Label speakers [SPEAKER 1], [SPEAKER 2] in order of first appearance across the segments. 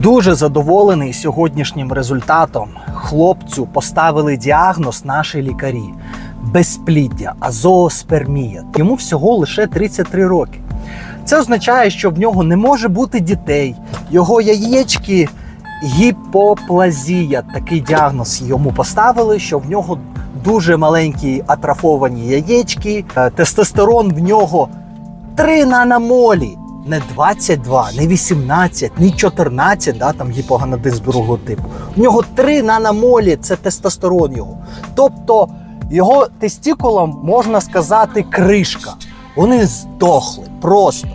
[SPEAKER 1] Дуже задоволений сьогоднішнім результатом. Хлопцю поставили діагноз наші лікарі: безпліддя, азооспермія. Йому всього лише 33 роки. Це означає, що в нього не може бути дітей. Його яєчки гіпоплазія. Такий діагноз йому поставили, що в нього дуже маленькі атрофовані яєчки. Е, Тестостерон в нього 3 наномолі. Не 22, не 18, не 14, да, там гіпоганадизм другого типу. У нього 3 наномолі це тестостерон його. Тобто його тестікулам можна сказати кришка. Вони здохли просто.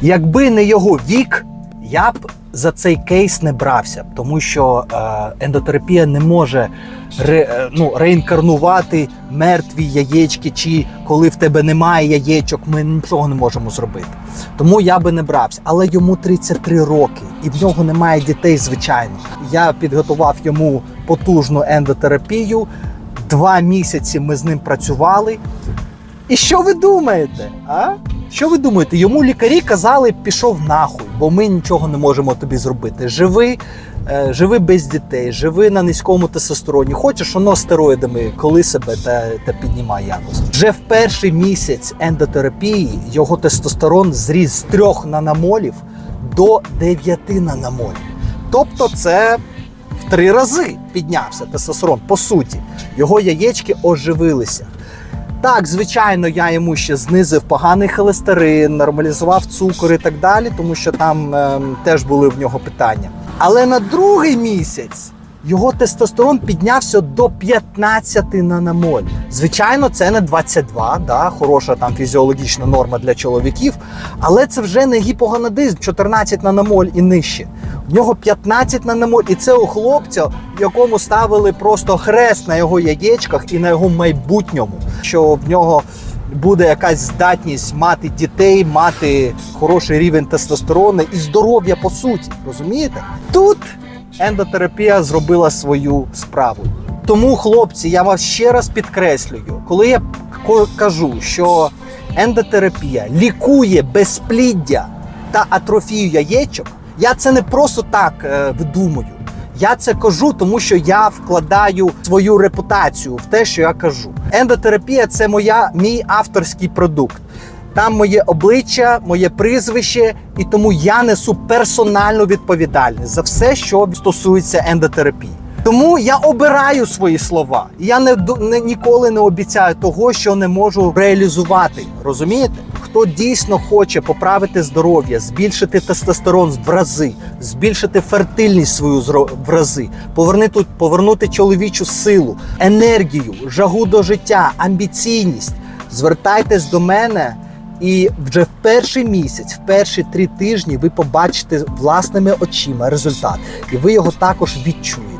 [SPEAKER 1] Якби не його вік, я б за цей кейс не брався, тому що е, ендотерапія не може ре, е, ну, реінкарнувати мертві яєчки, чи коли в тебе немає яєчок, ми нічого не можемо зробити. Тому я би не брався. Але йому 33 роки, і в нього немає дітей, звичайно. Я підготував йому потужну ендотерапію. Два місяці ми з ним працювали. І що ви думаєте? А? Що ви думаєте? Йому лікарі казали, пішов нахуй, бо ми нічого не можемо тобі зробити. Живи, е, живи без дітей, живи на низькому тестостероні. Хочеш, воно стероїдами коли себе та, та піднімай якось. Вже в перший місяць ендотерапії його тестостерон зріс з 3 наномолів до 9 наномолів. Тобто це в три рази піднявся тестостерон. По суті, його яєчки оживилися. Так, звичайно, я йому ще знизив поганий холестерин, нормалізував цукор і так далі, тому що там ем, теж були в нього питання. Але на другий місяць його тестостерон піднявся до 15 наномоль. Звичайно, це не 22, да, хороша там фізіологічна норма для чоловіків, але це вже не гіпоганадизм, 14 наномоль і нижче. В нього 15 на наномоль, і це у хлопця, якому ставили просто хрест на його яєчках і на його майбутньому, що в нього буде якась здатність мати дітей, мати хороший рівень тестостерону і здоров'я по суті. Розумієте? Тут ендотерапія зробила свою справу. Тому, хлопці, я вас ще раз підкреслюю, коли я кажу, що ендотерапія лікує безпліддя та атрофію яєчок, я це не просто так е, видумую. Я це кажу, тому що я вкладаю свою репутацію в те, що я кажу. Ендотерапія це моя, мій авторський продукт. Там моє обличчя, моє прізвище, і тому я несу персональну відповідальність за все, що стосується ендотерапії. Тому я обираю свої слова. Я не, не ніколи не обіцяю того, що не можу реалізувати. Розумієте? Хто дійсно хоче поправити здоров'я, збільшити тестостерон в рази, збільшити фертильність свою в рази, повернути, повернути чоловічу силу, енергію, жагу до життя, амбіційність, звертайтесь до мене. І вже в перший місяць, в перші три тижні, ви побачите власними очима результат, і ви його також відчуєте.